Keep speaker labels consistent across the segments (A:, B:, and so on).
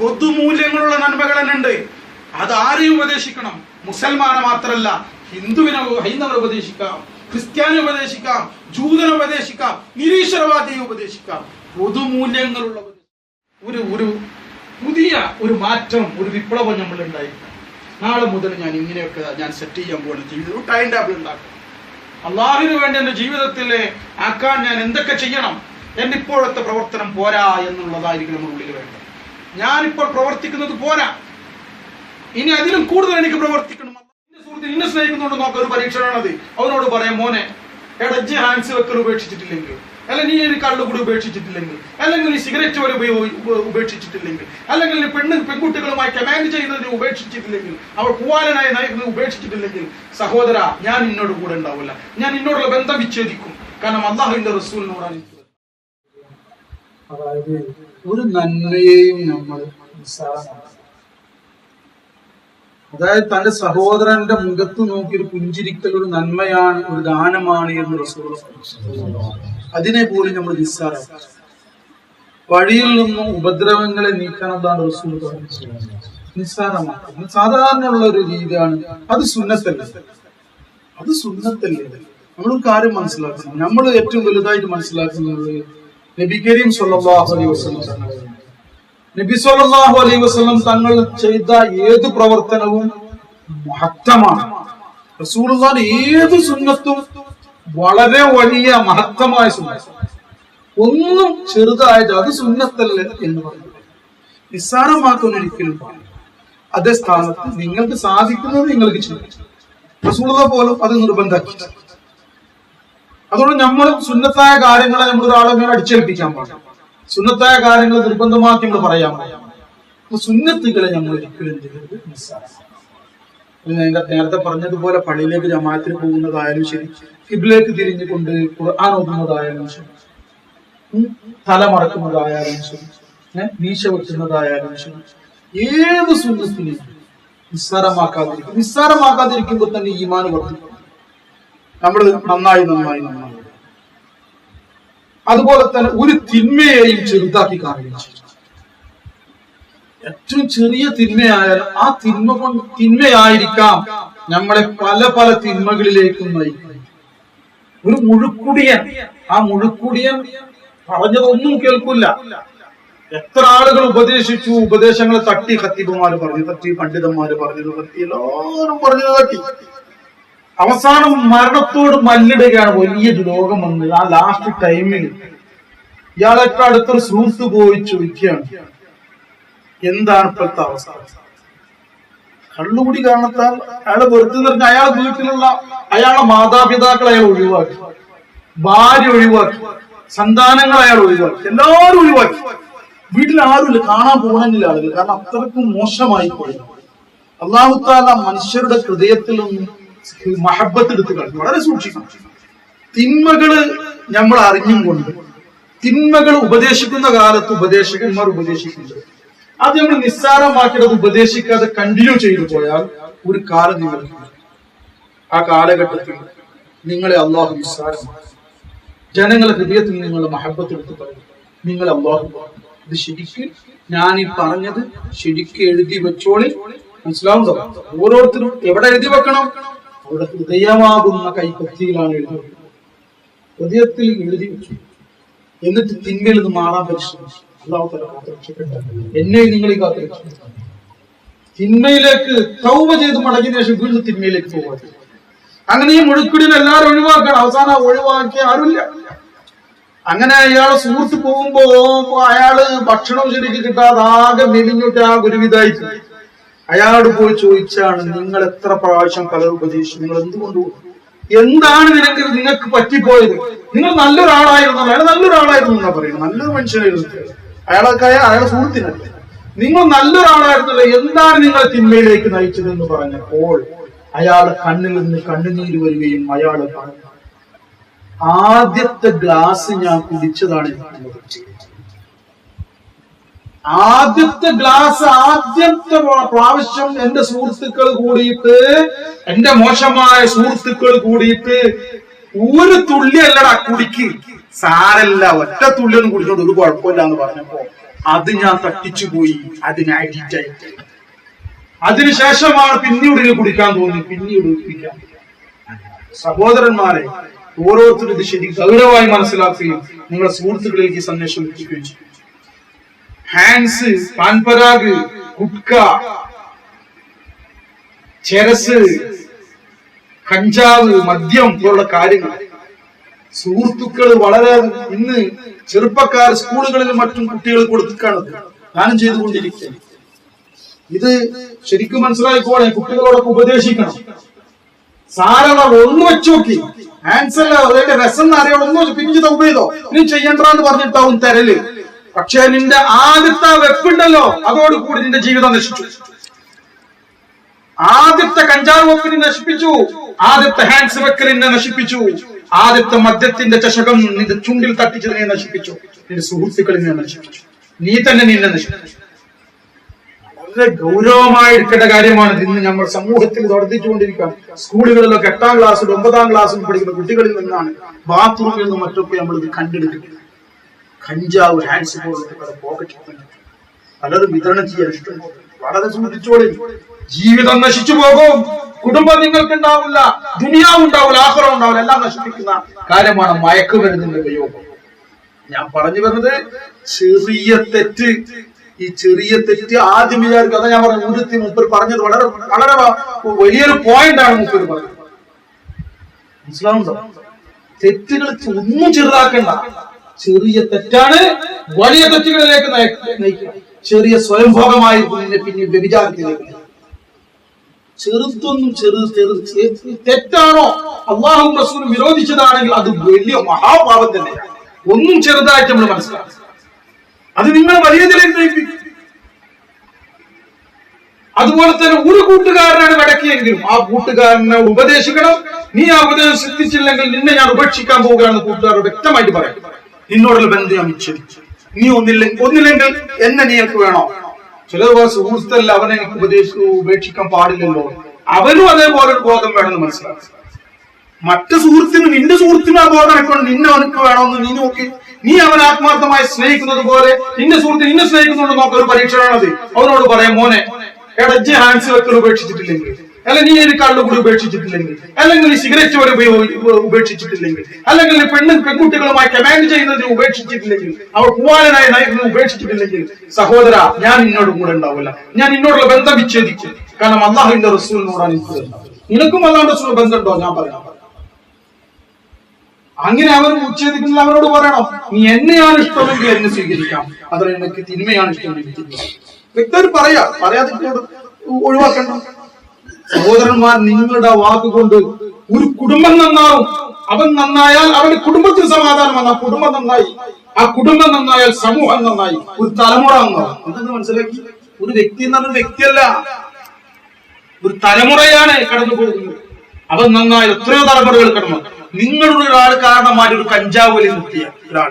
A: പൊതുമൂല്യങ്ങളുള്ള നന്മകൾ തന്നെ ഉണ്ട് അത് ആരെയും ഉപദേശിക്കണം? മുസൽമാനെ മാത്രമല്ല ഹിന്ദുവിനെ ഹൈന്ദവനെ ഉപദേശിക്കാം ക്രിസ്ത്യാനി ഉപദേശിക്കാം ജൂതനെ ഉപദേശിക്കാം നിരീശ്വരവാദിയെ ഉപദേശിക്കാം. പൊതുമൂല്യങ്ങളുള്ള. ഒരു ഒരു പുതിയ ഒരു മാറ്റം ഒരു വിപ്ലവം നമ്മൾ ഉണ്ടായിരിക്കണം. നാളെ മുതൽ ഞാൻ ഇങ്ങനെയൊക്കെ ഞാൻ സെറ്റ് ചെയ്യാൻ പോകുന്ന ജീവിതം ഒരു ടൈം ടേബിൾ ഉണ്ടാക്കും അള്ളാഹുവിന് വേണ്ടി എന്റെ ജീവിതത്തിൽ ആക്കാൻ ഞാൻ എന്തൊക്കെ ചെയ്യണം? എന്നിപ്പോഴത്തെ പ്രവർത്തനം പോരാ എന്നുള്ളതായിരിക്കും നമ്മുടെ ഉള്ളിൽ വേണ്ടത്. ഞാനിപ്പോൾ പ്രവർത്തിക്കുന്നത് പോരാ. ഇനി അതിലും കൂടുതൽ എനിക്ക് പ്രവർത്തിക്കണം. എന്റെ സുഹൃത്ത് ഇന്നെ സ്നേഹിക്കുന്നുണ്ട് നോക്ക ഒരു പരീക്ഷണമാണത് അവനോട് പറയാം മോനെ എടജ് ഹാൻഡ്സ് വെക്കൽ ഉപേക്ഷിച്ചിട്ടില്ലെങ്കിൽ അല്ലെങ്കിൽ നീ ഒരു കള്ളു കൂടി ഉപേക്ഷിച്ചിട്ടില്ലെങ്കിൽ അല്ലെങ്കിൽ നീ സിഗരറ്റ് വരെ ഉപേക്ഷിച്ചിട്ടില്ലെങ്കിൽ അല്ലെങ്കിൽ നീ പെണ്ണ് പെൺകുട്ടികളുമായി കമാൻഡ് ചെയ്യുന്നത് നീ ഉപേക്ഷിച്ചിട്ടില്ലെങ്കിൽ അവൾ പൂവാലനായി നയിക്കുന്നത് ഉപേക്ഷിച്ചിട്ടില്ലെങ്കിൽ സഹോദര ഞാൻ നിന്നോട് കൂടെ ഉണ്ടാവില്ല. ഞാൻ നിന്നോടുള്ള ബന്ധം വിച്ഛേദിക്കും. കാരണം അള്ളാഹുവിന്റെ റസൂലിനോടാണ് എനിക്ക്
B: അതായത് ഒരു നന്മയെയും നമ്മൾ അതായത് തന്റെ സഹോദരന്റെ മുഖത്ത് നോക്കി ഒരു പുഞ്ചിരിക്കൽ ഒരു നന്മയാണ് ഒരു ദാനമാണ് എന്ന് റസൂള അതിനെ പോലും നമ്മൾ നിസ്സാരമാക്കണം. വഴിയിൽ നിന്നും ഉപദ്രവങ്ങളെ നീക്കാനതാണ് റസൂൾ പറഞ്ഞത് നിസ്സാരമാക്കണം. സാധാരണ ഉള്ള ഒരു രീതിയാണ്. അത് സുന്നത്തല്ല? അത് സുന്നത്തല്ല? നമ്മൾ കാര്യം മനസ്സിലാക്കണം. നമ്മൾ ഏറ്റവും വലുതായിട്ട് മനസ്സിലാക്കുന്നത് നബി കരീം സല്ലല്ലാഹു അലൈഹി വസല്ലം. നബി സല്ലല്ലാഹു അലൈഹി വസല്ലം തങ്ങൾ ചെയ്ത ഏത് പ്രവർത്തനവും മഹത്തമാണ്. റസൂലുള്ളാഹിന്റെ ഏത് സുന്നത്തും വളരെ വലിയ മഹത്തമായ സുന്നത്ത് ഒന്നും ചെറുതായത് അത് സുന്നത്തല്ല എന്ന് പറയുന്നത്. നിസ്സാരമാക്കുന്ന ഒരിക്കലും. അതേ സ്ഥാനത്ത് നിങ്ങൾക്ക് സാധിക്കുന്നത് നിങ്ങൾക്ക് ചെയ്യും. റസൂലത പോലും അത് നിർബന്ധാക്കി അതുകൊണ്ട് നമ്മൾ സുന്നത്തായ കാര്യങ്ങളെ നമ്മൾ ഒരാളെ മേലെ അടിച്ചേൽപ്പിക്കാൻ പാടില്ല. സുന്നത്തായ കാര്യങ്ങൾ നിർബന്ധമാക്കി നമ്മൾ പറയാൻ സുന്നത്തുകളെ നമ്മൾ ഒരിക്കലും നേരത്തെ പറഞ്ഞതുപോലെ പള്ളിയിലേക്ക് ജമാത്തിൽ പോകുന്നതായാലും ശരി കിബിലേക്ക് തിരിഞ്ഞുകൊണ്ട് ഖുർആൻ ഓതുന്നതായാലും ശരി തല മറക്കുന്നതായാലും ശരി മീശ വെക്കുന്നതായാലും ശരി ഏത് സുന്നത്തിനെയും നിസ്സാരമാക്കാതിരിക്കും. നിസ്സാരമാക്കാതിരിക്കുമ്പോൾ തന്നെ ഈമാൻ വർദ്ധിക്കും. നമ്മൾ നന്നായി നന്നായി നന്നായി. അതുപോലെ തന്നെ ഒരു തിന്മയെയും ചെറുതാക്കി കാണുകയും ഏറ്റവും ചെറിയ തിന്മയായാലും ആ തിന്മ കൊണ്ട് തിന്മയായിരിക്കാം നമ്മളെ പല പല തിന്മകളിലേക്കും നയിക്കും ഒരു മുഴുക്കുടിയൻ ആ മുഴുക്കുടിയൻ പറഞ്ഞതൊന്നും കേൾക്കില്ല എത്ര ആളുകൾ ഉപദേശിച്ചു ഉപദേശങ്ങളെ തട്ടി ഖത്തീബുമാര് പറഞ്ഞു തട്ടി പണ്ഡിതന്മാര് പറഞ്ഞത് തട്ടി എല്ലാവരും പറഞ്ഞത് തട്ടി അവസാനം മരണത്തോട് മല്ലിടുകയാണ് വലിയ രോഗം വന്നത് ആ ലാസ്റ്റ് ടൈമിൽ ഇയാളൊക്കെ അടുത്തൊരു സുഹൃത്ത് പോയി ചോദിക്കുകയാണ്. എന്താണ് ഇപ്പോഴത്തെ അവസ്ഥ? കള്ളുകൂടി കാണത്താൽ അയാളെ വെറുതെ നിറഞ്ഞ അയാളെ വീട്ടിലുള്ള അയാളെ മാതാപിതാക്കളെ അയാൾ ഒഴിവാക്കി. ഭാര്യ ഒഴിവാക്കി. സന്താനങ്ങൾ അയാൾ ഒഴിവാക്കി. എല്ലാവരും ഒഴിവാക്കി. വീട്ടിൽ ആരുമില്ല. കാണാൻ പോകണമെന്നില്ല ആളുകൾ. കാരണം അത്രക്കും മോശമായി പോയി അള്ളാഹുത്താല മനുഷ്യരുടെ ഹൃദയത്തിൽ നിന്ന് മഹബത്ത് എടുത്ത് കളഞ്ഞു വളരെ സൂക്ഷിക്കണം. തിന്മകൾ നമ്മൾ അറിഞ്ഞും കൊണ്ട് തിന്മകൾ ഉപദേശിക്കുന്ന കാലത്ത് ഉപദേശകന്മാർ ഉപദേശിക്കുന്നത് അത് നമ്മൾ നിസ്സാരമാക്കിയത് ഉപദേശിക്കാതെ കണ്ടിന്യൂ ചെയ്തു പോയാൽ ഒരു കാലം നിങ്ങൾക്ക് ആ കാലഘട്ടത്തിൽ നിങ്ങളെ അള്ളാഹു നിസ്സാരമാക്കും. ജനങ്ങളെ ഹൃദയത്തിൽ നിങ്ങൾ മഹബത്ത് എടുത്ത് പറയും നിങ്ങൾ അള്ളാഹു ഇത് ശരിക്കും ഞാൻ ഈ പറഞ്ഞത് ശരിക്കും എഴുതി വെച്ചോളി. മനസ്സിലാവുന്നതാണ് ഓരോരുത്തരും എവിടെ എഴുതി വെക്കണം? അവിടെ ഹൃദയമാകുന്ന കൈപ്പത്തിയിലാണ് എഴുതി ഹൃദയത്തിൽ എഴുതി വെച്ചു. എന്നിട്ട് തിന്മയിൽ നിന്ന് മാറാൻ പരിശ്രമിച്ചു. അള്ളാഹു കാത്തിരക്ഷപ്പെട്ട എന്നെ നിങ്ങൾ ഈ കാത്തിരക്ഷ തിന്മയിലേക്ക് തൗബ ചെയ്ത് മടങ്ങിയ ശേഷം വീണ്ടും തിന്മയിലേക്ക് പോകാതെ അങ്ങനെ ഈ മുഴുക്കുടിനെ എല്ലാവരും ഒഴിവാക്കണം. അവസാനം ഒഴിവാക്കിയ ആരുമില്ല. അങ്ങനെ അയാളെ സുഹൃത്ത് പോകുമ്പോ അയാൾ ഭക്ഷണം ശരിക്ക് കിട്ടാതെ ആകെ മെലിഞ്ഞിട്ട് ആ ഗുരുവിതായി. അയാളോട് പോയി ചോദിച്ചാണ് നിങ്ങൾ എത്ര പ്രാവശ്യം പലർ ഉപദേശിച്ചു? നിങ്ങൾ എന്തുകൊണ്ട് എന്താണ് നിനക്ക് നിങ്ങൾക്ക് പറ്റിപ്പോയത്? നിങ്ങൾ നല്ലൊരാളായിരുന്നു അയാൾ നല്ലൊരാളായിരുന്നു എന്നാ പറയുന്നത്. നല്ലൊരു മനുഷ്യനായിരുന്നു അയാളൊക്കെ അയാളെ സുഹൃത്തിനല്ലേ? നിങ്ങൾ നല്ലൊരാളായിരുന്നല്ലോ? എന്താണ് നിങ്ങൾ തിന്മയിലേക്ക് നയിച്ചതെന്ന് പറഞ്ഞപ്പോൾ അയാൾ കണ്ണിൽ നിന്ന് കണ്ണുനീര് വരികയും അയാൾ പറഞ്ഞു ആദ്യത്തെ ഗ്ലാസ് ഞാൻ കുടിച്ചതാണ് ആദ്യത്തെ ഗ്ലാസ് ആദ്യത്തെ പ്രാവശ്യം എന്റെ സുഹൃത്തുക്കൾ കൂടിയിട്ട് എന്റെ മോശമായ സുഹൃത്തുക്കൾ കൂടിയിട്ട് ഒരു തുള്ളി അല്ലടാ കുടിക്ക്. സാരല്ല ഒറ്റ തുള്ളി ഒന്നും കുടിച്ചോണ്ട് ഒരു കുഴപ്പമില്ല എന്ന് പറഞ്ഞപ്പോ അത് ഞാൻ തട്ടിച്ചുപോയി അതിന് അഡിക്റ്റ് ആയിട്ട് അതിനുശേഷമാണ് പിന്നീട് കുടിക്കാൻ തോന്നി പിന്നീട് സഹോദരന്മാരെ ഓരോരുത്തരും ഇത് ശരി ഗൗരവമായി മനസ്സിലാക്കുകയും നിങ്ങളുടെ സുഹൃത്തുക്കളിലേക്ക് സന്ദേശം എത്തിക്കുകയും ചെയ്യും. ഹാൻസ് പാൻപരാഗ് ഗുഡ്ക ചെരസ് കഞ്ചാവ് മദ്യം പോലുള്ള കാര്യങ്ങൾ. സുഹൃത്തുക്കൾ വളരെ ഇന്ന് ചെറുപ്പക്കാർ സ്കൂളുകളിലും മറ്റും കുട്ടികൾ കൊടുത്തിക്കാണത് ഞാനും ചെയ്തുകൊണ്ടിരിക്കുകയാണ്. ഇത് ശരിക്കും മനസ്സിലായിക്കോളെ കുട്ടികളോടൊക്കെ ഉപദേശിക്കണം. സാരണ ഒന്ന് വെച്ചോക്കി ആൻസർ അതിന്റെ രസം അറിയണം ഒന്ന് പിഞ്ചു തൗബ് ചെയ്തോ? ഇനി ചെയ്യണ്ടെന്ന് പറഞ്ഞിട്ടാവും തരൽ. പക്ഷെ നിന്റെ ആദ്യത്തെ വെപ്പുണ്ടല്ലോ അതോടുകൂടി നിന്റെ ജീവിതം നശിച്ചു. ആദ്യത്തെ കഞ്ചാവ് വെപ്പിനെ നശിപ്പിച്ചു. ആദ്യത്തെ ഹാൻഡ്സ് വെക്കലിനെ നശിപ്പിച്ചു. ആദ്യത്തെ മദ്യത്തിന്റെ ചഷകം നിന്റെ ചുണ്ടിൽ തട്ടിച്ചതിനെ നശിപ്പിച്ചു. നിന്റെ സുഹൃത്തുക്കളിനെ നശിപ്പിച്ചു. നീ തന്നെ നിന്നെ നശിപ്പിച്ചു. വളരെ ഗൗരവമായിരിക്കേണ്ട കാര്യമാണ് ഇന്ന് നമ്മൾ സമൂഹത്തിൽ വർദ്ധിച്ചുകൊണ്ടിരിക്കുകയാണ്. സ്കൂളുകളിലൊക്കെ എട്ടാം ക്ലാസ്സിലും ഒമ്പതാം ക്ലാസ്സിലും പഠിക്കുന്ന കുട്ടികളിൽ നിന്നാണ് ബാത്റൂമിൽ നിന്നും മറ്റൊക്കെ നമ്മൾ ഇത് കണ്ടെടുക്കുന്നത്. കഞ്ചാവ് ഹാൻഡ്സ് പോലെ പോക്കറ്റ് പലരും വിതരണം ചെയ്യാൻ ഇഷ്ടം വളരെ സൂചിച്ചോളി ജീവിതം നശിച്ചു പോകും. കുടുംബം നിങ്ങൾക്ക് ഉണ്ടാവില്ല ദുനിയാവ് ഉണ്ടാവില്ല. ആഹ്റം ഉണ്ടാവില്ല. എല്ലാം നശിപ്പിക്കുന്ന കാര്യമാണ് മയക്കുമരുന്നിന്റെ ഉപയോഗം. ഞാൻ പറഞ്ഞു വരുന്നത് ചെറിയ തെറ്റ്. ഈ ചെറിയ തെറ്റ് ആദ്യം വിചാരിക്കും. അതാ ഞാൻ പറഞ്ഞു ഉരുത്തി മുപ്പർ പറഞ്ഞത് വളരെ വളരെ വലിയൊരു പോയിന്റ് ആണ് മുപ്പർ പറഞ്ഞത്. മനസ്സിലാവുണ്ടോ തെറ്റുകൾ ഒന്നും ചെറുതാക്കണ്ട. ചെറിയ തെറ്റാണ്. വലിയ തെറ്റുകളിലേക്ക് നയ- നയിക്കുക ചെറിയ സ്വയംഭോഗമായി പിന്നെ വ്യഭിചാരത്തിലേക്ക് ചെറുത്തൊന്നും ചെറു ചെറു തെറ്റാണോ? അള്ളാഹും റസൂലും വിരോധിച്ചതാണെങ്കിൽ അത് വലിയ മഹാഭാവം തന്നെയാണ്. ഒന്നും ചെറുതായിട്ട് നമ്മൾ മനസ്സിലാക്കും അത് നിങ്ങൾ വലിയതിലേക്ക് നയിപ്പിക്കും. അതുപോലെ തന്നെ ഒരു കൂട്ടുകാരനാണ് വടക്കിയെങ്കിലും ആ കൂട്ടുകാരനെ ഉപദേശിക്കണം. നീ ആ ഉപദേശം ശ്രദ്ധിച്ചില്ലെങ്കിൽ നിന്നെ ഞാൻ ഉപേക്ഷിക്കാൻ പോവുകയാണെന്ന് കൂട്ടുകാർ വ്യക്തമായിട്ട് പറയാം നിന്നോടുള്ള ബന്ധം ഞാൻ വിച്ഛേദിച്ചു നീ ഒന്നില്ലെങ്കിൽ ഒന്നില്ലെങ്കിൽ എന്നെ നീ എനിക്ക് വേണോ? ചിലർ സുഹൃത്തല്ല അവനെ എനിക്ക് ഉപദേശിച്ചു ഉപേക്ഷിക്കാൻ പാടില്ലല്ലോ. അവനും അതേപോലെ ഒരു ബോധം വേണമെന്ന് മനസ്സിലാക്കി. മറ്റു സുഹൃത്തിന് നിന്റെ സുഹൃത്തിന് ആ ബോധം എടുക്കണം നിന്നെ അവനക്ക് വേണമെന്ന് നീ നോക്കി. നീ അവൻ ആത്മാർത്ഥമായി സ്നേഹിക്കുന്നത് പോലെ നിന്റെ സുഹൃത്ത് നിന്നെ സ്നേഹിക്കുന്നുണ്ട് നോക്ക ഒരു അവനോട് പറയാം മോനെ ഹാൻസ് വെക്കൽ ഉപേക്ഷിച്ചിട്ടില്ലെങ്കിൽ അല്ലെങ്കിൽ നീ ഒരു കള്ളു കൂടി ഉപേക്ഷിച്ചിട്ടില്ലെങ്കിൽ? അല്ലെങ്കിൽ നീ സിഗരറ്റ് വരെ ഉപേക്ഷിച്ചിട്ടില്ലെങ്കിൽ? അല്ലെങ്കിൽ നീ പെണ്ണും പെൺകുട്ടികളുമായി കമാൻഡ് ചെയ്യുന്നത് ഉപേക്ഷിച്ചിട്ടില്ലെങ്കിൽ? അവർ കുമാരനായ നയിക്കുന്നത് ഉപേക്ഷിച്ചിട്ടില്ലെങ്കിൽ? സഹോദര ഞാൻ നിന്നോട് കൂടെ ഉണ്ടാവില്ല. ഞാൻ നിന്നോടുള്ള ബന്ധം വിച്ഛേദിക്കും. കാരണം അള്ളാഹുവിന്റെ റസൂലിനോടാണ് എനിക്ക് നിനക്കും അള്ളാഹുന്റെ റസൂൽ ബന്ധമുണ്ടോ? ഞാൻ പറയാം. അങ്ങനെ അവർ ഉച്ഛേദിക്കുന്ന അവരോട് പറയണം. നീ എന്നെയാണ് ഇഷ്ടമെങ്കിൽ എന്നെ സ്വീകരിക്കാം. അതിൽ എനിക്ക് തിന്മയാണ് ഇഷ്ടമെങ്കിൽ വ്യക്തർ പറയാ. പറയാതെ ഒഴിവാക്കണ്ട. സഹോദരന്മാർ നിങ്ങളുടെ വാക്കുകൊണ്ട് ഒരു കുടുംബം നന്നാവും. അവൻ നന്നായാൽ അവന്റെ കുടുംബത്തിന് സമാധാനം വന്ന. കുടുംബം നന്നായി. ആ കുടുംബം നന്നായാൽ സമൂഹം നന്നായി. ഒരു തലമുറ നന്നാവും. മനസ്സിലാക്കി? ഒരു വ്യക്തി എന്ന വ്യക്തിയല്ല. ഒരു തലമുറയാണ് കടന്നു പോകുന്നത്. അവൻ നന്നായി എത്രയോ തലമുറകൾ കടന്നു. നിങ്ങളുടെ ഒരാൾ കാരണമായി ഒരു കഞ്ചാവ് വലി നിർത്തിയ ഒരാൾ.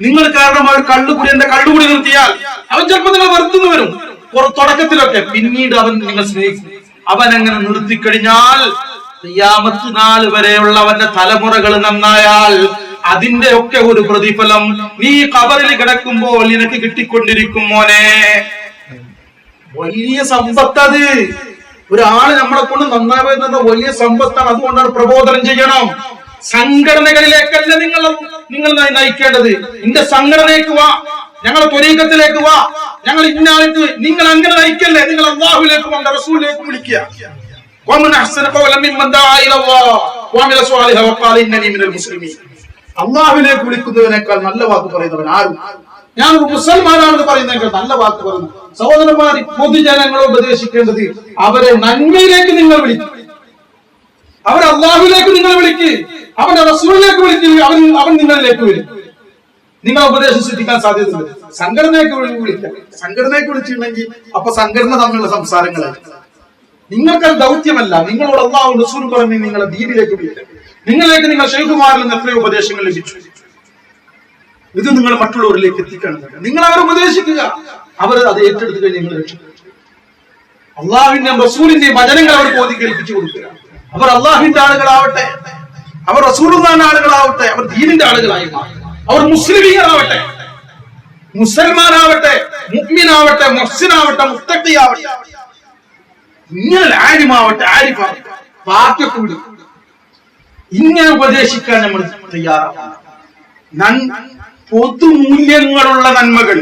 B: നിങ്ങൾ കാരണമായി കള്ളുകുടി എന്റെ കള്ളുകൂടി നിർത്തിയാൽ അവൻ ചിലപ്പോൾ നിങ്ങൾ വെറുത്തുന്നു വരും. തുടക്കത്തിലൊക്കെ പിന്നീട് അവൻ നിങ്ങൾ സ്നേഹിക്കും. അവൻ അങ്ങനെ നിർത്തിക്കഴിഞ്ഞാൽ നാല് വരെയുള്ള അവന്റെ തലമുറകൾ നന്നായാൽ അതിന്റെ ഒക്കെ ഒരു പ്രതിഫലം നീ കബറിൽ കിടക്കുമ്പോൾ നിനക്ക് കിട്ടിക്കൊണ്ടിരിക്കും മോനെ. വലിയ സമ്പത്തത്. ഒരാൾ നമ്മളെ കൊണ്ട് നന്നാവുന്ന വലിയ സമ്പത്താണ്. അതുകൊണ്ടാണ് പ്രബോധനം ചെയ്യണം. സംഘടനകളിലേക്കല്ല നിങ്ങൾ നിങ്ങൾ നയി- നയിക്കേണ്ടത്. നിന്റെ സംഘടനയ്ക്ക് വാ. ഞങ്ങൾ തൊരീക്കത്തിലേക്ക് വാ. ഞങ്ങൾ ഇന്നാൾക്ക് നിങ്ങൾ അങ്ങനെ നയിക്കല്ലേ? നിങ്ങൾ അള്ളാഹുലേക്കും അവന്റെ റസൂലിലേക്കും വിളിക്കുക. അള്ളാഹുലേക്ക് വിളിക്കുന്നതിനേക്കാൾ നല്ല വാക്ക് പറയുന്നവൻ ആരും? ഞാൻ ഒരു മുസൽമാനാണെന്ന് പറയുന്നതിനേക്കാൾ നല്ല വാക്ക് പറയുന്നു. സഹോദരന്മാർ പൊതുജനങ്ങളെ ഉപദേശിക്കേണ്ടത് അവരെ നന്മയിലേക്ക് നിങ്ങൾ വിളിക്കും. അവരെ അള്ളാഹുലേക്ക് നിങ്ങൾ വിളിക്കുക അവന്റെ റസൂലിലേക്ക് വിളിക്കുക അവൻ അവൻ നിങ്ങളിലേക്ക് വിളിക്കും നിങ്ങളെ ഉപദേശം ശ്രദ്ധിക്കാൻ സാധ്യതയുണ്ട്. സംഘടനയ്ക്ക് വിളി- വിളിക്കാം. സംഘടനയ്ക്ക് വിളിച്ചിട്ടുണ്ടെങ്കിൽ അപ്പൊ സംഘടന തമ്മിലുള്ള സംസാരങ്ങൾ. നിങ്ങൾക്കത് ദൗത്യമല്ല. നിങ്ങളോട് അള്ളാഹു റസൂൽ പറഞ്ഞ് നിങ്ങളെ ദീപിലേക്ക് വിളിക്കാം. നിങ്ങളിലേക്ക് നിങ്ങൾ ഷെയ്ഖുമാരിൽ നിന്ന് എത്രയോ ഉപദേശങ്ങൾ ലഭിച്ചു. ഇത് നിങ്ങൾ മറ്റുള്ളവരിലേക്ക് എത്തിക്കണം. നിങ്ങൾ അവരെ ഉപദേശിക്കുക. അവർ അത് ഏറ്റെടുത്ത് കഴിഞ്ഞ് നിങ്ങൾ രക്ഷപ്പെടും അള്ളാഹുവിന്റെ റസൂലിന്റെ വചനങ്ങൾ അവർ ബോധി കേൾപ്പിച്ചു കൊടുക്കുക. അവർ അള്ളാഹുവിന്റെ ആളുകളാവട്ടെ. അവർ റസൂലുള്ളാന്റെ ആളുകളാവട്ടെ. അവർ ദീനിന്റെ ആളുകളായി മാറും. അവർ മുസ്ലിമീങ്ങളാവട്ടെ.
A: മുസൽമാനാവട്ടെ മുഗ്മിനാവട്ടെ മൊഹ്സിനാവട്ടെ മുസ്തഖിയാവട്ടെ ഇങ്ങനെ ആരിമാവട്ടെ ആരിഫാവട്ടെ പാർട്ടിയൊക്കെ വിടും. ഇങ്ങനെ ഉപദേശിക്കാൻ നമ്മൾ തയ്യാറാണ് പൊതുമൂല്യങ്ങളുള്ള നന്മകൾ.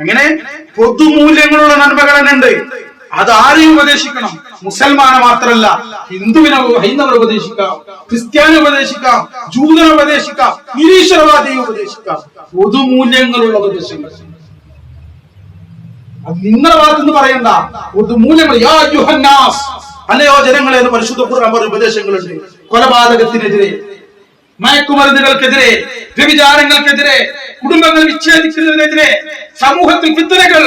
A: എങ്ങനെ? പൊതുമൂല്യങ്ങളുള്ള നന്മകൾ തന്നെ ഉണ്ട് അത് ആരെയും ഉപദേശിക്കണം? മുസൽമാനെ മാത്രമല്ല ഹിന്ദുവിനെ ഹൈന്ദവനെ ഉപദേശിക്കാം ക്രിസ്ത്യാനി ഉപദേശിക്കാം ജൂതനെ ഉപദേശിക്കാം നിരീശ്വരവാദിയെ ഉപദേശിക്കാം. പൊതുമൂല്യങ്ങളുള്ള ഉപദേശങ്ങൾ. അത് നിങ്ങളുടെ ഭാഗത്തുനിന്ന് പറയണ്ട. പൊതുമൂല്യങ്ങൾ. അല്ലയോ ജനങ്ങളെ പരിശുദ്ധ ഉപദേശങ്ങളുണ്ട്. കൊലപാതകത്തിനെതിരെ മയക്കുമരുന്നുകൾക്കെതിരെ വ്യഭിചാരങ്ങൾക്കെതിരെ കുടുംബങ്ങൾ വിച്ഛേദിക്കുന്നതിനെതിരെ സമൂഹത്തിൽ ഫിത്തനകൾ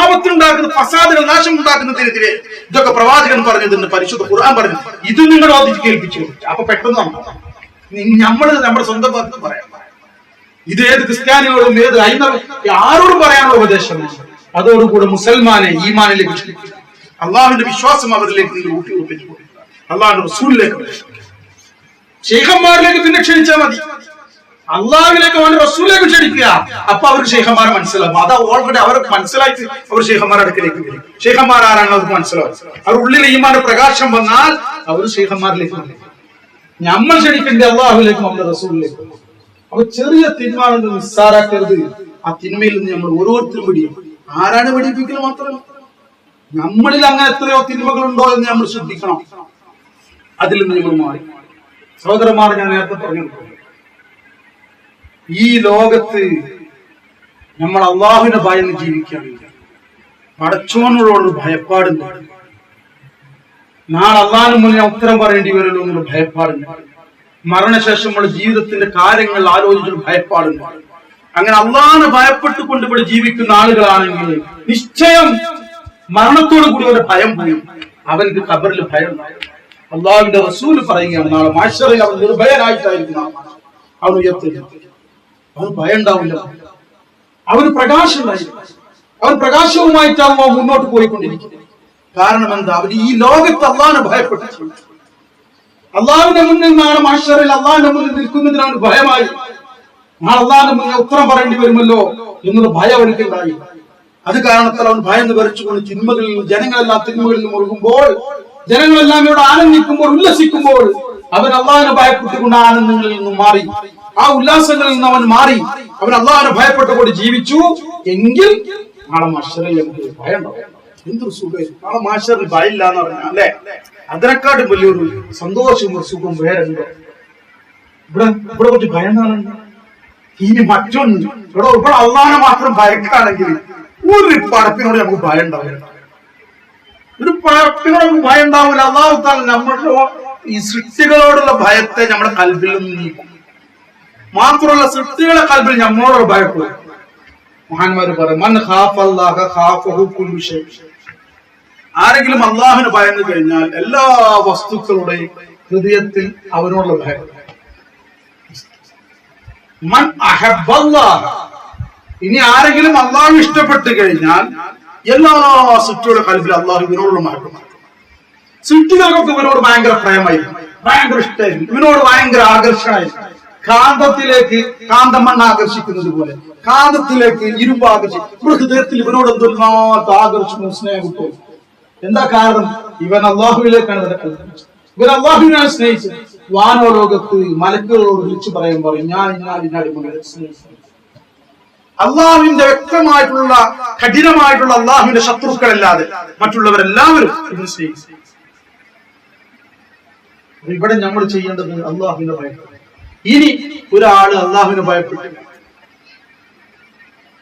A: ആപത്തുണ്ടാക്കുന്ന ഫസാദുകൾ നാശം ഉണ്ടാക്കുന്നതിനെതിരെ ഇതൊക്കെ പ്രവാചകൻ പറഞ്ഞതിന് പരിശുദ്ധ ഖുർആൻ പറഞ്ഞു. ഇത് നിങ്ങൾ ഓതി കേൾപ്പിച്ചു അപ്പൊ പെട്ടെന്ന് നമ്മൾ നമ്മുടെ സ്വന്തം ഭാഗത്ത് പറയാം. ഇത് ഏത് ക്രിസ്ത്യാനികളോടും ഏത് ഹൈന്ദവ ആരോടും പറയാനുള്ള ഉപദേശം അതോടുകൂടെ മുസൽമാനെ ഈമാനിലേക്ക് അള്ളാഹുവിന്റെ വിശ്വാസം അവരിലേക്ക് നിങ്ങൾ ഊട്ടി കൊടുക്കുക അള്ളാഹുന്റെ റസൂലിലേക്ക്. ഷെയ്ഖന്മാരിലേക്ക് പിന്നെ ക്ഷണിച്ചാൽ മതി. അള്ളാഹുവിലേക്ക് വേണ്ട റസൂലേക്ക് ക്ഷണിക്കുക. അപ്പൊ അവർക്ക് ഷെയ്ഖന്മാരെ മനസ്സിലാവും. അത് ഓൾറെഡി അവർക്ക് മനസ്സിലായിട്ട് അവർ ഷെയ്ഖന്മാരുടെ അടുക്കലേക്ക് വരും. ഷെയ്ഖന്മാർ ആരാണ് അവർക്ക് മനസ്സിലാവും. അവർ ഉള്ളിൽ ഈമാന്റെ പ്രകാശം വന്നാൽ അവർ ഷെയ്ഖന്മാരിലേക്ക് വരും. നമ്മൾ ക്ഷണിക്കേണ്ടത് അള്ളാഹുലേക്കും നമ്മുടെ റസൂലിലേക്കും. അപ്പൊ ചെറിയ തിന്മാണെന്ന് നിസ്സാരാക്കരുത്. ആ തിന്മയിൽ നിന്ന് നമ്മൾ ഓരോരുത്തരും പിടിയും. ആരാണ് പിടിപ്പിക്കുന്നത് മാത്രം? നമ്മളിൽ അങ്ങനെ എത്രയോ തിന്മകളുണ്ടോ എന്ന് നമ്മൾ ശ്രദ്ധിക്കണം. അതിൽ നിന്ന് നമ്മൾ മാറി. സഹോദരന്മാർ ഞാൻ നേരത്തെ പറഞ്ഞു. ഈ ലോകത്ത് നമ്മൾ അള്ളാഹുവിനെ ഭയന്ന് ജീവിക്കുകയാണെങ്കിൽ പടച്ചോനോട് ഭയപ്പാടുണ്ട് നാളെ അള്ളാഹിന് മുന്നിൽ ഞാൻ ഉത്തരം പറയേണ്ടി വരുമല്ലോ എന്നുള്ള ഭയപ്പാടുണ്ട് മരണശേഷം നമ്മുടെ ജീവിതത്തിന്റെ കാര്യങ്ങൾ ആലോചിച്ചൊരു ഭയപ്പാടുണ്ട് അങ്ങനെ അള്ളാഹിനെ ഭയപ്പെട്ടുകൊണ്ട് ഇവിടെ ജീവിക്കുന്ന ആളുകളാണെങ്കിൽ നിശ്ചയം മരണത്തോടു കൂടി ഒരു ഭയം പോയി. അവർക്ക് കബറിൽ ഭയം. അള്ളാഹുവിന്റെ റസൂൽ പറയുകയാണ് നാളെ മാഷറിൽ അവൻ നിർഭയനായിട്ടായിരിക്കും അവൻ ഉയർത്തില്ല. അവന് ഭയം ഉണ്ടാവില്ല അവന് പ്രകാശം അവൻ പ്രകാശവുമായിട്ടാവും അവൻ മുന്നോട്ട് പോയിക്കൊണ്ടിരിക്കുന്നത്. കാരണം എന്താ? അവർ ഈ ലോകത്ത് അള്ളാഹിനെ ഭയപ്പെട്ടിട്ടുണ്ട്. അള്ളാഹുവിന്റെ മുന്നിൽ നാളെ മാഷറിൽ അള്ളാഹിന്റെ മുന്നിൽ നിൽക്കുന്നതിനാണ് ഭയമായി. നാളെ അള്ളാഹിന്റെ മുന്നിൽ ഉത്തരം പറയേണ്ടി വരുമല്ലോ എന്നുള്ള ഭയം ഉണ്ടായി. അത് കാരണത്താൽ അവൻ ഭയം നിറച്ചുകൊണ്ട് തിന്മകളിൽ ജനങ്ങളെല്ലാം തിന്മകളിൽ മുറുകുമ്പോൾ ജനങ്ങളെല്ലാം ഇവിടെ ആനന്ദിക്കുമ്പോൾ ഉല്ലസിക്കുമ്പോൾ അവൻ അള്ളാഹിനെ ഭയപ്പെട്ടുകൊണ്ട് ആനന്ദങ്ങളിൽ നിന്നും മാറി. ആ ഉല്ലാസങ്ങളിൽ നിന്ന് അവൻ മാറി. അവൻ അള്ളാഹിനെ ഭയപ്പെട്ടുകൊണ്ട് ജീവിച്ചു. എങ്കിൽ നാളെ മഷറിൽ നമുക്ക് ഭയം ഉണ്ടാവും എന്തൊരു സുഖം. നാളെ മാഷറിൽ ഭയമില്ല എന്ന് പറഞ്ഞാൽ അല്ലെ? അതിനെക്കാട്ടും വലിയൊരു സന്തോഷവും ഒരു സുഖം വേറെ ഉണ്ടോ ഇവിടെ ഇവിടെ കുറച്ച് ഭയം കാണുന്നുണ്ട്. ഇനി മറ്റൊന്നും ഇവിടെ ഇവിടെ അള്ളാഹിനെ മാത്രം ഭയക്കാണെങ്കിൽ ഒരു പടത്തിനോട് നമുക്ക് ഭയം ഉണ്ടാവില്ല ഒരു പ്രവർത്തികളൊന്നും ഭയം ഉണ്ടാവില്ല. അള്ളാഹു നമ്മളോ നമ്മുടെ ഈ സൃഷ്ടികളോടുള്ള ഭയത്തെ നമ്മുടെ കൽബിൽ നിന്ന് നീക്കും. മാത്രമല്ല സൃഷ്ടികളെ കൽബിൽ നമ്മളോടുള്ള ഭയപ്പെടും മഹാന്മാര് പറയും ആരെങ്കിലും അള്ളാഹിന് ഭയന്നു കഴിഞ്ഞാൽ എല്ലാ വസ്തുക്കളുടെയും ഹൃദയത്തിൽ അവനോടുള്ള ഭയം. മൻ അഹബ്ബല്ലാഹ. ഇനി ആരെങ്കിലും അള്ളാഹു ഇഷ്ടപ്പെട്ടു കഴിഞ്ഞാൽ എല്ലാ സിറ്റിയുടെ കൽബിൽ അള്ളാഹു ഇവനോടുള്ള മഹബത്ത് സൃഷ്ടികൾക്കൊക്കെ ഇവനോട് ഭയങ്കര പ്രേമായിരുന്നു ഭയങ്കര ഇഷ്ടമായിരുന്നു. ഇവനോട് ഭയങ്കര ആകർഷണമായിരുന്നു. കാന്തത്തിലേക്ക് കാന്തമണ്ണ ആകർഷിക്കുന്നത് പോലെ കാന്തത്തിലേക്ക് ഇരുമ്പ് ആകർഷിക്കും. ഇവിടെ ഹൃദയത്തിൽ ഇവനോട് എന്തൊരുപാട് ആകർഷണവും സ്നേഹവും എന്താ കാരണം? ഇവൻ അള്ളാഹുവിലേക്കാണ് കൽപ്പിച്ചത് ഇവൻ അള്ളാഹുവിനാണ് സ്നേഹിച്ചത്. വാനോ ലോകത്ത് മലക്കുകളോട് വിളിച്ചു പറയാൻ പറയും ഞാൻ ഇന്നാൾ ഇന്നാടി മകളെ സ്നേഹിച്ചു അള്ളാഹുവിന്റെ വ്യക്തമായിട്ടുള്ള കഠിനമായിട്ടുള്ള അള്ളാഹുവിന്റെ ശത്രുക്കളല്ലാതെ മറ്റുള്ളവരെല്ലാവരും ഇവനെ സ്നേഹിച്ചു ഇവിടെ നമ്മൾ ചെയ്യേണ്ടത് അള്ളാഹുവിനെ ഭയപ്പെടും. ഇനി ഒരാൾ അള്ളാഹുവിനെ ഭയപ്പെട്ടു.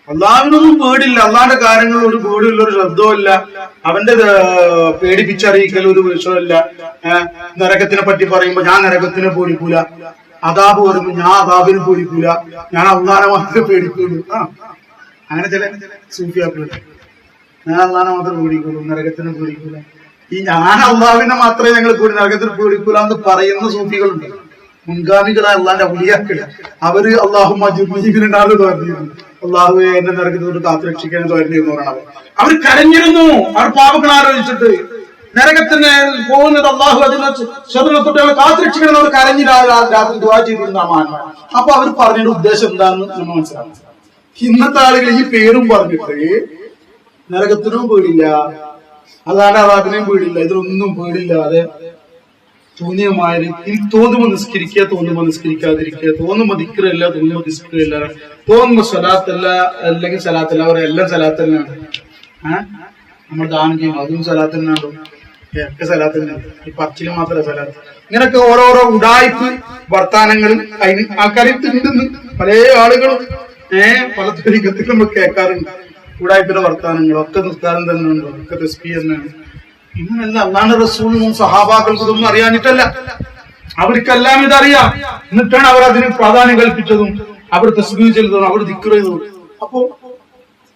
A: അള്ളാഹുവിനൊന്നും പേടില്ല. അള്ളാഹിന്റെ കാര്യങ്ങൾ ഒരു പേടില്ല ഒരു ശബ്ദമില്ല അവന്റെ പേടിപ്പിച്ചറിയിക്കൽ ഒരു വിഷയമില്ല നരകത്തിനെ പറ്റി പറയുമ്പോ ഞാൻ നരകത്തിനെ പേടിക്കൂല അതാബ് വരുമ്പോ ഞാൻ അതാബിന് പേടിക്കൂല ഞാൻ അള്ളാനെ മാത്രം പേടിക്കുള്ളൂ. ആ. അങ്ങനെ ചില സൂഫിയാക്കളുണ്ട് ഞാൻ അള്ളാനെ മാത്രം പേടിക്കുള്ളൂ നരകത്തിന് പേടിക്കൂല ഈ ഞാൻ അള്ളാവിനെ മാത്രമേ ഞങ്ങൾ കൂടി നരകത്തിന് പേടിക്കൂല എന്ന് പറയുന്ന സൂഫികളുണ്ട്. മുൻഗാമികളായ അള്ളാന്റെ ഔലിയാക്കൾ. അവർ അള്ളാഹു മജീബിനുണ്ടാകും തോന്നിയിരുന്നു അള്ളാഹു എന്നെ നരകത്തിനോട് കാത്തു രക്ഷിക്കാൻ തോന്നിയിരുന്നു അവർ കരഞ്ഞിരുന്നു. അവർ പാപങ്ങൾ ആലോചിച്ചിട്ട്. നരകത്തിന് പോകുന്നത് അള്ളാഹു അതിനെ ശത്രുനെ കുട്ടികളെ കാത്തിരക്ഷിക്കണം അവർ കരഞ്ഞി രാ- രാ- രാത്രി ദ്വാ ചെയ്തിരുന്ന അപ്പൊ അവർ പറഞ്ഞതിന്റെ ഉദ്ദേശം എന്താണെന്ന് നമ്മൾ മനസ്സിലാക്കണം.
B: ഇന്നത്തെ ആളുകൾ ഈ പേരും പറഞ്ഞിട്ട് നരകത്തിനും പേടില്ല അതാണ് അതാപിനെയും പേടില്ല ഇതിലൊന്നും പേടില്ലാതെ തോന്നിയമാര് എനിക്ക് തോന്നുമ്പോ നിസ്കരിക്കുക തോന്നുമ്പോ നിസ്കരിക്കാതിരിക്കുക തോന്നുമ്പോ ദിക്കറല്ല തോന്നുമ്പോ ദിസ്കറല്ല തോന്നുമ്പോ സ്വലാത്തല്ല അല്ലെങ്കിൽ സലാത്തല്ല അവരെല്ലാം സലാത്തല്ലാണ് ഏഹ് നമ്മൾ ദാനം ചെയ്യും അതും സലാത്ത് തന്നെയാണോ ഒക്കെ ഈ പച്ചിൽ മാത്രമല്ല സലാത്ത്. ഇങ്ങനൊക്കെ ഓരോരോ ഉടായ്പ് വർത്താനങ്ങൾ അതിന് ആൾക്കാരെത്തുണ്ടെന്ന് പല ആളുകളും ഏഹ് പല ത്വരികത്തിൽ നമ്മൾ കേൾക്കാറുണ്ട്. ഉടായ്പിന്റെ വർത്താനങ്ങൾ ഒക്കെ നിസ്കാരം തന്നെ ഒക്കെ തസ്ബി തന്നെയാണ്. ഇങ്ങനല്ല അന്നാണ് റസൂലും സഹാബാക്കൾക്കും ഇതൊന്നും അറിയാഞ്ഞിട്ടല്ല. അവർക്കെല്ലാം ഇതറിയാം. എന്നിട്ടാണ് അവർ അതിന് പ്രാധാന്യം കൽപ്പിച്ചതും. അവർ തസ്ബീ ചെയ്തതും അവർ ദിക്ർ ചെയ്തതും. അപ്പോ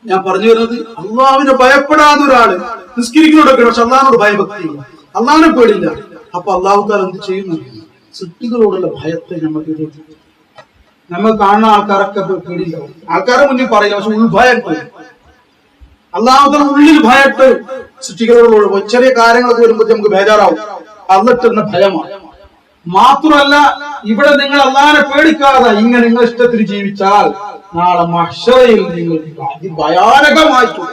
B: ഞാൻ പറഞ്ഞു വരുന്നത് അള്ളാവിനെ ഭയപ്പെടാത്ത ഒരാൾ നിസ്കരിക്കുന്നതൊക്കെ പക്ഷെ അള്ളാഹിനോട് ഭയഭക്തിയില്ല അള്ളാഹിനെ പേടില്ല അപ്പൊ അള്ളാഹുക്കാർ എന്ത് ചെയ്യുന്നു? സൃഷ്ടികളോടുള്ള ഭയത്തെ നമുക്ക് നമ്മൾ കാണുന്ന ആൾക്കാരൊക്കെ പേടിയില്ല. ആൾക്കാരെ മുന്നിൽ പറയില്ല. പക്ഷെ ഉൾഭയം അള്ളാഹുദ ഉള്ളിൽ ഭയട്ട് സൃഷ്ടികളോട് ചെറിയ കാര്യങ്ങളൊക്കെ വരുമ്പോൾ നമുക്ക് ബേജാറാവും. അന്നിട്ടുന്ന ഭയമാണ്. മാത്രമല്ല ഇവിടെ നിങ്ങൾ അള്ളഹാനെ പേടിക്കാതെ ഇങ്ങനെ നിങ്ങൾ ഇഷ്ടത്തിന് ജീവിച്ചാൽ നാളെ മഷറയിൽ നിങ്ങൾ അതിഭയാനകമായിട്ടുള്ള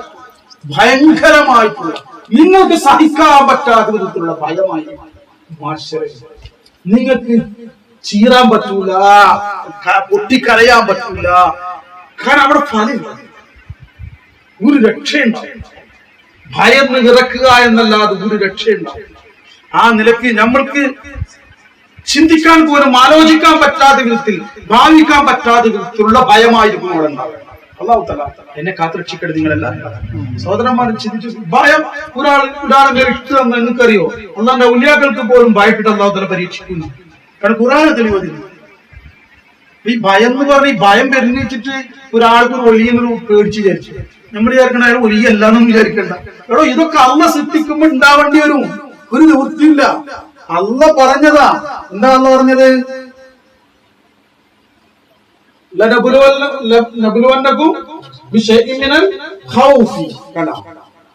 B: ഭയങ്കരമായിട്ടുള്ള നിങ്ങൾക്ക് സഹിക്കാൻ പറ്റാത്ത വിധത്തിലുള്ള ഭയമായി നിങ്ങൾക്ക് ചീറാൻ പറ്റൂല പൊട്ടിക്കരയാൻ പറ്റൂല. കാരണം അവിടെ ഫലമില്ല ഒരു രക്ഷയുണ്ടാവും ഭയം ഇറക്കുക എന്നല്ലാതെ ഒരു രക്ഷയുണ്ടാവും ആ നിലയ്ക്ക് നമ്മൾക്ക് ചിന്തിക്കാൻ പോലും ആലോചിക്കാൻ പറ്റാതെ വിധത്തിൽ ഭാവിക്കാൻ പറ്റാതെ വിധത്തിലുള്ള ഭയമായിരിക്കും അവിടെ ഉണ്ടാവുക എന്നെ കാത്തുരക്ഷിക്കട്ടെ നിങ്ങളെല്ലാവരും. സഹോദരന്മാരെ ചിന്തിച്ചു ഭയം ഒരാൾ ഒരാളെ ഇഷ്ടം നിങ്ങൾക്കറിയോ? അള്ളാന്റെ ഉല്യാക്കൾക്ക് പോലും ഭയപ്പെട്ട് അള്ളാഹു പരീക്ഷിക്കുന്നു. കാരണം ഖുറാന് തെളിവതില്ല. ഈ ഭയം എന്ന് പറഞ്ഞ ഈ ഭയം പെരുന്നിച്ചിട്ട് ഒരാൾക്ക് ഒരു ഒലിയെന്ന് പേടിച്ച് വിചാരിച്ചു. നമ്മൾ വിചാരിക്കണ അയാൾ ഒലിയല്ല എന്നും വിചാരിക്കണ്ട. എടോ ഇതൊക്കെ അള്ള സൃഷ്ടിക്കുമ്പോ ഉണ്ടാവേണ്ടി വരും. ഒരു നിവൃത്തിയില്ല. അള്ള പറഞ്ഞതാ. എന്താ അള്ള പറഞ്ഞത്?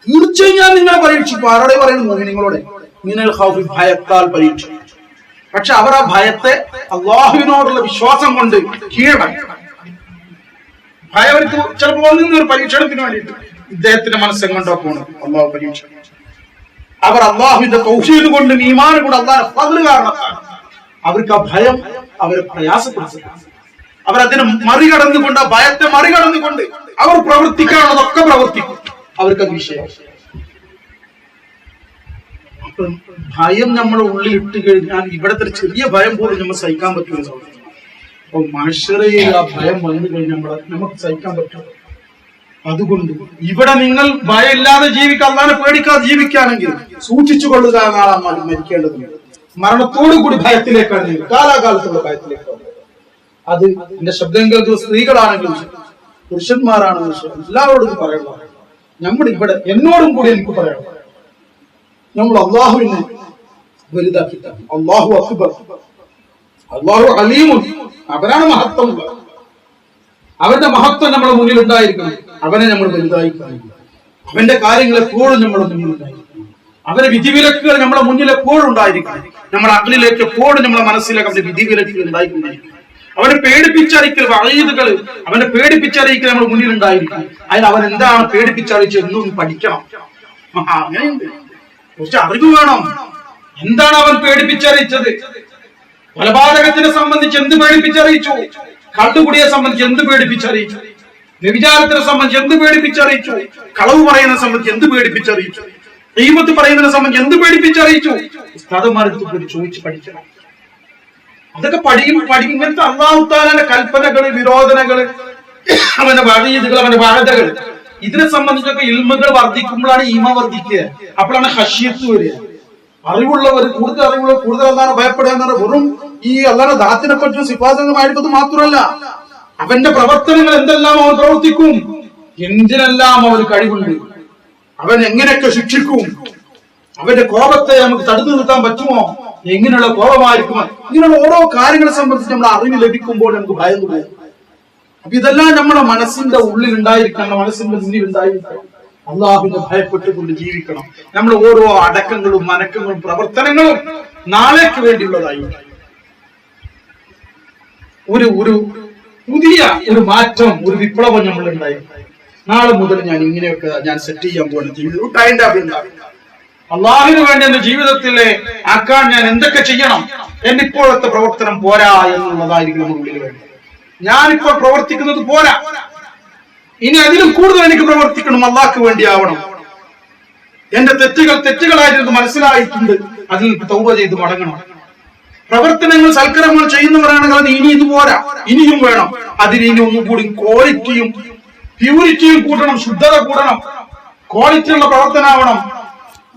B: തീർച്ചയായും ഞാൻ നിങ്ങളെ പരീക്ഷിക്കും. ആരോടെ പറയുന്നു നിങ്ങളോട് മിനൽ ഹൗഫി ഭയത്താൽ പരീക്ഷിക്കും. പക്ഷെ അവർ ആ ഭയത്തെ അള്ളാഹുവിനോടുള്ള വിശ്വാസം കൊണ്ട് കീഴടക്കി. ഭയം ചിലപ്പോൾ പരീക്ഷണത്തിന് വേണ്ടിയിട്ട് ഇദ്ദേഹത്തിന്റെ മനസ്സെങ്ങോട്ടോ പോകണം അള്ളാഹു പരീക്ഷ അവർ അള്ളാഹുവിന്റെ തൗഹീദ് കൊണ്ട് ഈമാൻ കൊണ്ട് അള്ളാഹ് കാരണം അവർക്ക് ആ ഭയം അവരെ പ്രയാസപ്പെടുത്തി. അവരതിനെ മറികടന്നുകൊണ്ട് ആ ഭയത്തെ മറികടന്നുകൊണ്ട് അവർ പ്രവർത്തിക്കാനുള്ളതൊക്കെ പ്രവർത്തിക്കും. അവർക്ക് അത് വിഷയം അപ്പം ഭയം നമ്മുടെ ഉള്ളിൽ ഇട്ട് കഴിഞ്ഞാൽ ഇവിടത്തെ ചെറിയ ഭയം പോലും നമ്മൾ സഹിക്കാൻ പറ്റുന്ന സഹോദരൻ. അപ്പൊ മനുഷ്യരെ ആ ഭയം വന്നു കഴിഞ്ഞാൽ നമ്മളെ നമുക്ക് സഹിക്കാൻ പറ്റും അതുകൊണ്ട് ഇവിടെ നിങ്ങൾ ഭയമില്ലാതെ ജീവിക്കാൻ അള്ളാനെ പേടിക്കാതെ ജീവിക്കുകയാണെങ്കിൽ സൂക്ഷിച്ചു കൊള്ളുക എന്നാണ് അമ്മ മരിക്കേണ്ടത്. മരണത്തോടു കൂടി ഭയത്തിലേക്കാണ് കാലാകാലത്തുള്ള ഭയത്തിലേക്കാണ് അത് എന്റെ ശബ്ദം കേൾക്കുന്ന സ്ത്രീകളാണെങ്കിലും പുരുഷന്മാരാണെങ്കിലും എല്ലാവരോടും പറയണം. നമ്മുടെ ഇവിടെ എന്നോടും കൂടി എനിക്ക് പറയണം. നമ്മൾ അള്ളാഹുവിനെ വലുതാക്കി അള്ളാഹു അക്ബർ. അള്ളാഹു അലീമുണ്ട് അവരാണ് മഹത്വം. അവരുടെ മഹത്വം നമ്മുടെ മുന്നിൽ ഉണ്ടായിരിക്കണം അവനെ നമ്മൾ വലുതായി കാണുക അവന്റെ കാര്യങ്ങൾ എപ്പോഴും നമ്മുടെ മുന്നിലുണ്ടായിരിക്കും അവരെ വിധിവിലക്കുകൾ നമ്മുടെ മുന്നിൽ എപ്പോഴും ഉണ്ടായിരിക്കണം. നമ്മുടെ അകലിലേക്ക് എപ്പോഴും നമ്മുടെ മനസ്സിലേക്ക് അവന്റെ വിധിവിലക്കുകൾ ഉണ്ടായിക്കൊണ്ടിരിക്കും അവനെ പേടിപ്പിച്ചറിയിക്കൽ വഴീതുകൾ അവനെ പേടിപ്പിച്ചറിയിക്കൽ നമ്മുടെ മുന്നിൽ ഉണ്ടായിരിക്കും അതിൽ അവൻ എന്താണ് പേടിപ്പിച്ചറിയിച്ചത് പഠിക്കണം. അങ്ങനെയുണ്ട്. കുറച്ച് അറിവ് വേണം. എന്താണ് അവൻ പേടിപ്പിച്ചറിയിച്ചത്? കൊലപാതകത്തിനെ സംബന്ധിച്ച് എന്ത് പേടിപ്പിച്ചറിയിച്ചു? കണ്ടുകൂടിയെ സംബന്ധിച്ച് എന്ത് പേടിപ്പിച്ചറിയിച്ചു? വ്യഭിചാരത്തിനെ സംബന്ധിച്ച് എന്ത് പേടിപ്പിച്ചറിയിച്ചു കളവ് പറയുന്നതിനെ സംബന്ധിച്ച് എന്ത് പേടിപ്പിച്ചറിയിച്ചു ദൈവത്ത് പറയുന്നതിനെ സംബന്ധിച്ച് എന്ത് പേടിപ്പിച്ചറിയിച്ചു സ്ഥലമാരത്തിൽ പോയി ചോദിച്ച് പഠിക്കണം. അതൊക്കെ പഠിക്കും പഠിക്കും ഇങ്ങനത്തെ അള്ളാഹുത്താലന്റെ കൽപ്പനകൾ വിരോധനകൾ അവന്റെ വഴീതുകൾ അവന്റെ വാഴതകൾ ഇതിനെ സംബന്ധിച്ചൊക്കെ ഇൽമകൾ വർദ്ധിക്കുമ്പോഴാണ് ഈമ വർദ്ധിക്കുക. അപ്പോഴാണ് ഹഷ്യത്ത് വരിക. അറിവുള്ളവർ കൂടുതൽ അറിവുള്ളവർ കൂടുതൽ അല്ലാതെ ഭയപ്പെടുക എന്ന് പറഞ്ഞാൽ വെറും ഈ അല്ലാതെ ദാത്തിനെ പറ്റും സിഫാസങ്ങളുമായിട്ട് മാത്രമല്ല. അവന്റെ പ്രവർത്തനങ്ങൾ എന്തെല്ലാം അവൻ പ്രവർത്തിക്കും? എന്തിനെല്ലാം അവന് കഴിവുണ്ട്? അവൻ എങ്ങനെയൊക്കെ ശിക്ഷിക്കും? അവന്റെ കോപത്തെ നമുക്ക് തടുത്തു നിർത്താൻ പറ്റുമോ? എങ്ങനെയുള്ള കോപമായിരിക്കും ഇങ്ങനെയുള്ള ഓരോ കാര്യങ്ങളെ സംബന്ധിച്ച് നമ്മുടെ അറിവ് ലഭിക്കുമ്പോൾ നമുക്ക് ഭയം തോന്നും അപ്പൊ ഇതെല്ലാം നമ്മുടെ മനസ്സിന്റെ ഉള്ളിൽ ഉണ്ടായിരിക്കണം മനസ്സിന്റെ മുന്നിൽ ഉണ്ടായിരിക്കണം. അള്ളാഹുവിനെ ഭയപ്പെട്ടുകൊണ്ട് ജീവിക്കണം. നമ്മൾ ഓരോ അടക്കങ്ങളും മനക്കങ്ങളും പ്രവർത്തനങ്ങളും നാളേക്ക് വേണ്ടിയുള്ളതായി. ഒരു ഒരു പുതിയ ഒരു മാറ്റം ഒരു വിപ്ലവം നമ്മൾ ഉണ്ടായി നാളെ മുതൽ ഞാൻ ഇങ്ങനെയൊക്കെ ഞാൻ സെറ്റ് ചെയ്യാൻ പോകുന്ന ജീവിതം അള്ളാഹിന് വേണ്ടി എന്റെ ജീവിതത്തിലെ ആക്കാൻ ഞാൻ എന്തൊക്കെ ചെയ്യണം എന്റെ ഇപ്പോഴത്തെ പ്രവർത്തനം പോരാ എന്നുള്ളതായിരിക്കും നമ്മുടെ ഉള്ളിൽ വേണ്ടത് ഞാനിപ്പോൾ പ്രവർത്തിക്കുന്നത് പോരാ. ഇനി അതിലും കൂടുതൽ എനിക്ക് പ്രവർത്തിക്കണം അള്ളാഹ്ക്ക് വേണ്ടിയാവണം എന്റെ തെറ്റുകൾ തെറ്റുകളായിട്ട് മനസ്സിലായിട്ടുണ്ട്. അതിൽ തൗബ ചെയ്ത് മടങ്ങണം. പ്രവർത്തനങ്ങൾ സൽക്കരങ്ങൾ ചെയ്യുന്നവരാണെങ്കിൽ അത് ഇനി ഇത് പോരാ ഇനിയും വേണം. അതിന് ഒന്നും കൂടി ക്വാളിറ്റിയും പ്യൂരിറ്റിയും കൂട്ടണം ശുദ്ധത കൂടണം ക്വാളിറ്റി ഉള്ള പ്രവർത്തനമാവണം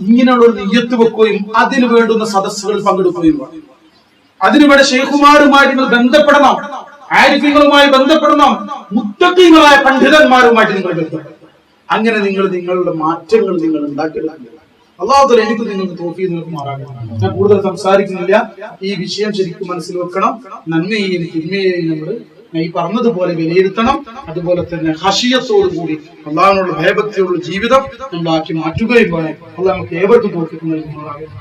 B: ഇങ്ങനെയുള്ള ഒരു നെയ്യത്ത് വെക്കുകയും അതിന് വേണ്ടുന്ന സദസ്സുകളിൽ പങ്കെടുക്കുകയും വേണം. അതിനുവേണ്ടി ഷെയ്ഖുമാരുമായി നിങ്ങൾ ബന്ധപ്പെടണം. ആരിഫികളുമായി ബന്ധപ്പെടണം. മുത്തക്കീങ്ങളായ പണ്ഡിതന്മാരുമായിട്ട് നിങ്ങൾ ബന്ധപ്പെടണം. അങ്ങനെ നിങ്ങൾ നിങ്ങളുടെ മാറ്റങ്ങൾ നിങ്ങൾ ഉണ്ടാക്കിയെടുക്കുക. അള്ളാഹുത്തല എനിക്ക് നിങ്ങൾക്ക് തോഫി നിൽക്കുമാറാകണം ഞാൻ കൂടുതൽ സംസാരിക്കുന്നില്ല. ഈ വിഷയം ശരിക്കും മനസ്സിൽ വെക്കണം. നന്മയെയും തിന്മയെയും നമ്മൾ ഈ പറഞ്ഞതുപോലെ വിലയിരുത്തണം. അതുപോലെ തന്നെ ഹഷിയത്തോടു കൂടി അള്ളാഹിനുള്ള ഭയഭക്തിയുള്ള ജീവിതം നമ്മളാക്കി മാറ്റുകയും വേണം. അള്ളാഹ് നമുക്ക് ഏവർക്കും തോഫിക്ക് നൽകുമാറാകണം